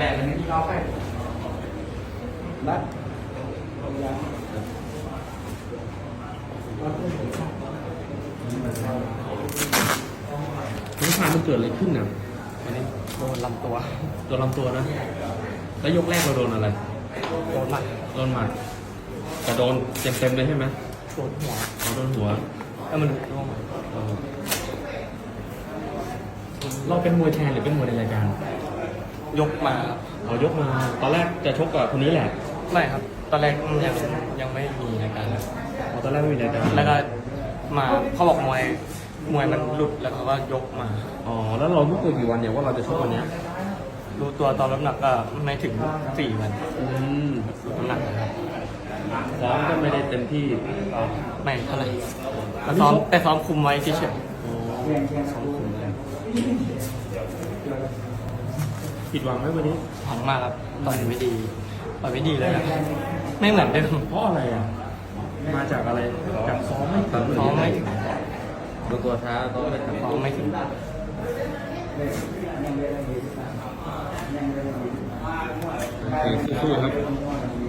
แรกเลยนัดน้องชายมันเกิดอะไรขึ้นน่ะวันนี้โดนลำตัวโดนลำตัวนะ แล้วยกแรกเราโดนอะไร โดนหมัดโดนหมัดแต่โดนเต็มๆเลยใช่ไหมโดนหัวอ๋อโดนหัวแล้วมันร่วงมาเออเราเป็นมวยแทนหรือเป็นมวยในรายการ ยกมาเรายกมาตอนแรกจะชกกับคนนี้แหละไม่ครับ ตอนแรกยังยังไม่มีรายการเลยอ๋อตอนแรกไม่มีรายการแล้วก็มาเขาบอกมวยมวยมันหลุดแล้วเขาก็ยกมา อ๋อแล้วเรารู้ตัวกี่วันเนี่ยว่าเราจะชกวันเนี้ยรู้ตัวตอนน้ำหนักก็ไม่ถึงสี่วันอืมรู้น้ำหนักนะครับซ้อมก็ไม่ได้เต็มที่ไม่เท่าไหร่แต่ซ้อมแต่ซ้อมคุมไว้เฉยอ๋อซ้อมคุมเลย ผิดหวังไหมวันนี้ๆหังมากครับต่อยไม่ดีต่อยไม่ดีเลยอะไม่เหมือนเดิมเพราะอะไรอะมาจากอะไรจากซ้อมไม่ถึงซ้อมไม่ถึงดูตัวช้าซ้อมไม่ถึงซ้อมไม่ถึงโอเคสู้ๆครับ